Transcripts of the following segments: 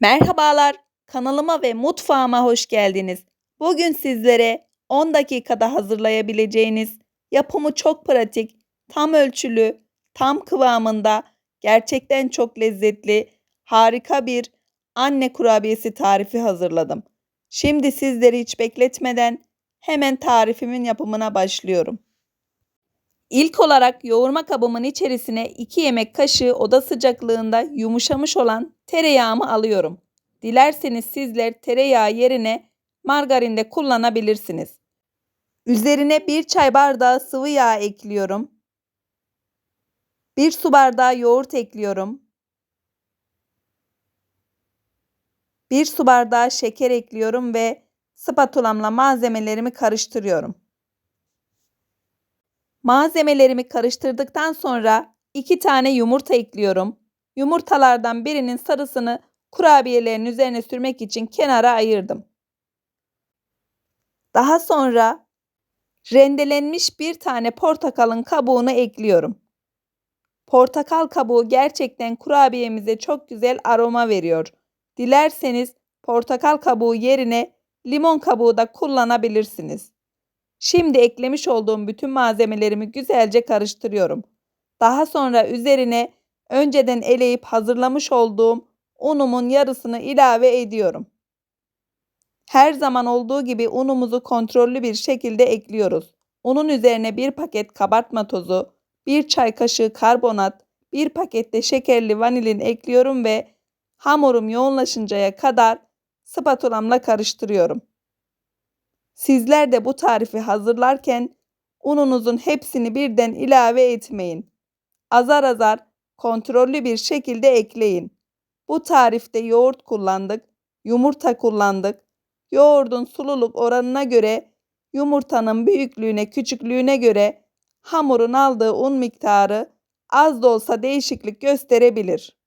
Merhabalar, kanalıma ve mutfağıma hoş geldiniz. Bugün sizlere 10 dakikada hazırlayabileceğiniz, yapımı çok pratik, tam ölçülü, tam kıvamında, gerçekten çok lezzetli, harika bir anne kurabiyesi tarifi hazırladım. Şimdi sizleri hiç bekletmeden hemen tarifimin yapımına başlıyorum. İlk olarak yoğurma kabımın içerisine 2 yemek kaşığı oda sıcaklığında yumuşamış olan tereyağımı alıyorum. Dilerseniz sizler tereyağı yerine margarin de kullanabilirsiniz. Üzerine 1 çay bardağı sıvı yağ ekliyorum. 1 su bardağı yoğurt ekliyorum. 1 su bardağı şeker ekliyorum ve spatulamla malzemelerimi karıştırıyorum. Malzemelerimi karıştırdıktan sonra 2 tane yumurta ekliyorum. Yumurtalardan birinin sarısını kurabiyelerin üzerine sürmek için kenara ayırdım. Daha sonra rendelenmiş bir tane portakalın kabuğunu ekliyorum. Portakal kabuğu gerçekten kurabiyemize çok güzel aroma veriyor. Dilerseniz portakal kabuğu yerine limon kabuğu da kullanabilirsiniz. Şimdi eklemiş olduğum bütün malzemelerimi güzelce karıştırıyorum. Daha sonra üzerine önceden eleyip hazırlamış olduğum unumun yarısını ilave ediyorum. Her zaman olduğu gibi unumuzu kontrollü bir şekilde ekliyoruz. Unun üzerine bir paket kabartma tozu, bir çay kaşığı karbonat, bir paket de şekerli vanilin ekliyorum ve hamurum yoğunlaşıncaya kadar spatulamla karıştırıyorum. Sizler de bu tarifi hazırlarken ununuzun hepsini birden ilave etmeyin. Azar azar kontrollü bir şekilde ekleyin. Bu tarifte yoğurt kullandık, yumurta kullandık. Yoğurdun sululuk oranına göre, yumurtanın büyüklüğüne, küçüklüğüne göre hamurun aldığı un miktarı az da olsa değişiklik gösterebilir.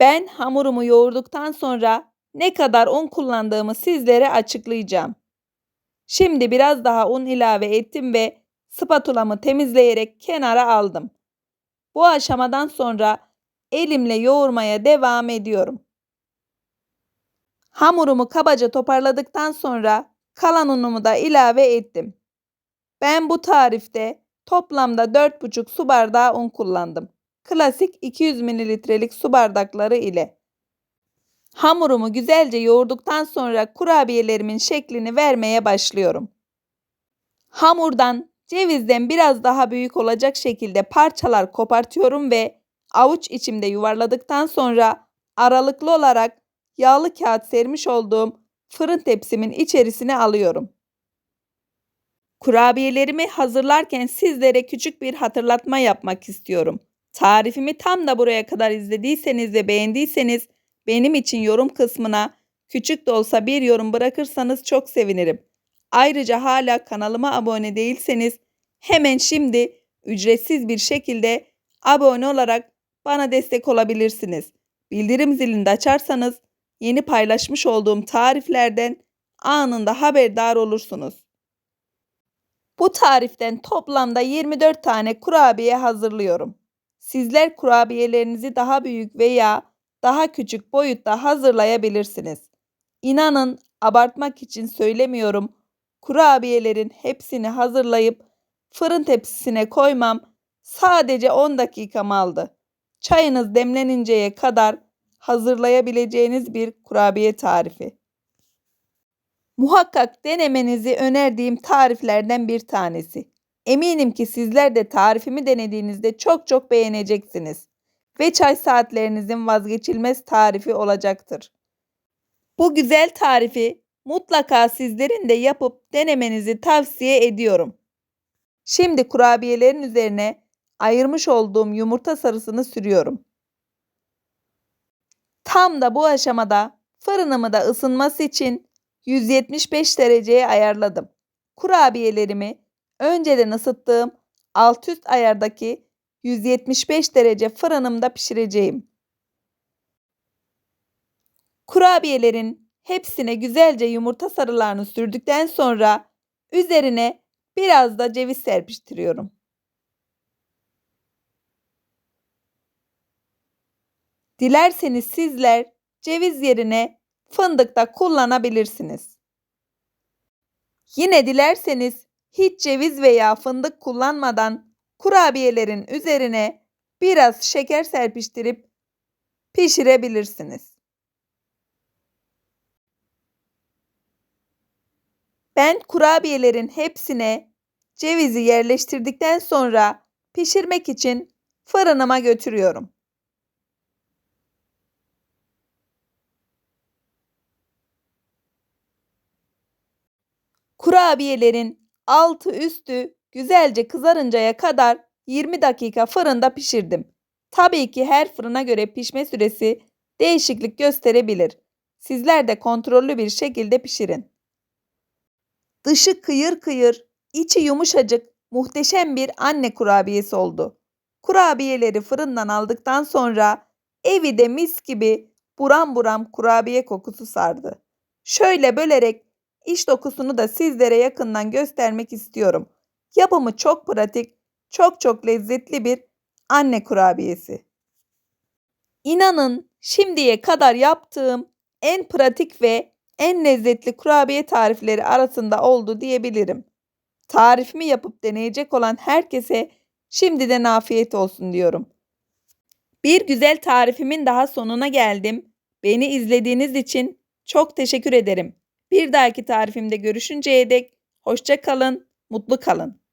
Ben hamurumu yoğurduktan sonra ne kadar un kullandığımı sizlere açıklayacağım. Şimdi biraz daha un ilave ettim ve spatulamı temizleyerek kenara aldım. Bu aşamadan sonra elimle yoğurmaya devam ediyorum. Hamurumu kabaca toparladıktan sonra kalan unumu da ilave ettim. Ben bu tarifte toplamda 4,5 su bardağı un kullandım. Klasik 200 mililitrelik su bardakları ile. Hamurumu güzelce yoğurduktan sonra kurabiyelerimin şeklini vermeye başlıyorum. Hamurdan cevizden biraz daha büyük olacak şekilde parçalar kopartıyorum ve avuç içimde yuvarladıktan sonra aralıklı olarak yağlı kağıt sermiş olduğum fırın tepsimin içerisine alıyorum. Kurabiyelerimi hazırlarken sizlere küçük bir hatırlatma yapmak istiyorum. Tarifimi tam da buraya kadar izlediyseniz ve beğendiyseniz benim için yorum kısmına küçük de olsa bir yorum bırakırsanız çok sevinirim. Ayrıca hala kanalıma abone değilseniz hemen şimdi ücretsiz bir şekilde abone olarak bana destek olabilirsiniz. Bildirim zilini de açarsanız yeni paylaşmış olduğum tariflerden anında haberdar olursunuz. Bu tariften toplamda 24 tane kurabiye hazırlıyorum. Sizler kurabiyelerinizi daha büyük veya daha küçük boyutta hazırlayabilirsiniz. İnanın abartmak için söylemiyorum. Kurabiyelerin hepsini hazırlayıp fırın tepsisine koymam sadece 10 dakikam aldı. Çayınız demleninceye kadar hazırlayabileceğiniz bir kurabiye tarifi. Muhakkak denemenizi önerdiğim tariflerden bir tanesi. Eminim ki sizler de tarifimi denediğinizde çok çok beğeneceksiniz ve çay saatlerinizin vazgeçilmez tarifi olacaktır. Bu güzel tarifi mutlaka sizlerin de yapıp denemenizi tavsiye ediyorum. Şimdi kurabiyelerin üzerine ayırmış olduğum yumurta sarısını sürüyorum. Tam da bu aşamada fırınımı da ısınması için 175 dereceye ayarladım. Kurabiyelerimi önceden ısıttığım alt üst ayardaki 175 derece fırınımda pişireceğim. Kurabiyelerin hepsine güzelce yumurta sarılarını sürdükten sonra üzerine biraz da ceviz serpiştiriyorum. Dilerseniz sizler ceviz yerine fındık da kullanabilirsiniz. Yine dilerseniz hiç ceviz veya fındık kullanmadan kurabiyelerin üzerine biraz şeker serpiştirip pişirebilirsiniz. Ben kurabiyelerin hepsine cevizi yerleştirdikten sonra pişirmek için fırınıma götürüyorum. Kurabiyelerin altı üstü güzelce kızarıncaya kadar 20 dakika fırında pişirdim. Tabii ki her fırına göre pişme süresi değişiklik gösterebilir. Sizler de kontrollü bir şekilde pişirin. Dışı kıyır kıyır, içi yumuşacık, muhteşem bir anne kurabiyesi oldu. Kurabiyeleri fırından aldıktan sonra evi de mis gibi buram buram kurabiye kokusu sardı. Şöyle bölerek iç dokusunu da sizlere yakından göstermek istiyorum. Yapımı çok pratik, çok çok lezzetli bir anne kurabiyesi. İnanın şimdiye kadar yaptığım en pratik ve en lezzetli kurabiye tarifleri arasında oldu diyebilirim. Tarifimi yapıp deneyecek olan herkese şimdiden afiyet olsun diyorum. Bir güzel tarifimin daha sonuna geldim. Beni izlediğiniz için çok teşekkür ederim. Bir dahaki tarifimde görüşünceye dek hoşça kalın, mutlu kalın.